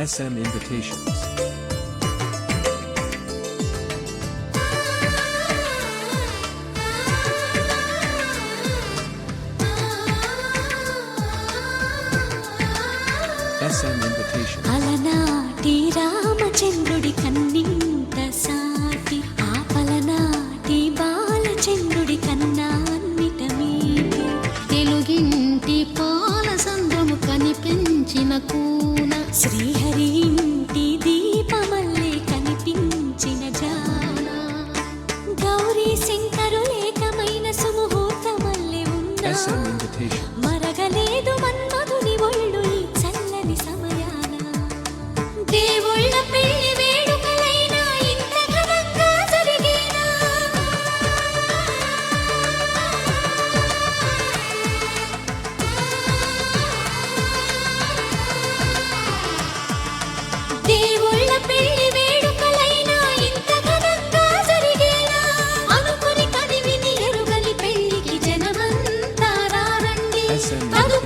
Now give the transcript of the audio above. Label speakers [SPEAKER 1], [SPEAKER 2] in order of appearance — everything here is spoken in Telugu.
[SPEAKER 1] SM Invitations. SM Invitations.
[SPEAKER 2] అలనాటి రామచంద్రుడి కన్నింత సాటి ఆపలనాటి బాలచంద్రుడి కన్నా అన్నిట మీటి
[SPEAKER 3] తెలుగింటి పాల సంద్రము కనిపించిన కూన
[SPEAKER 2] శ్రీహరి ఇంటి దీపమల్లే కనిపించిన జాన. గౌరీ శంకరులేకమైన సుముహూర్తమల్లే ఉన్నా
[SPEAKER 1] SM Invitations.
[SPEAKER 2] మరగలేదు మన్మధుని ఒళ్ళు చల్లని సమయాన. దేవుళ్ళ పెళ్ళి
[SPEAKER 1] Send
[SPEAKER 2] me.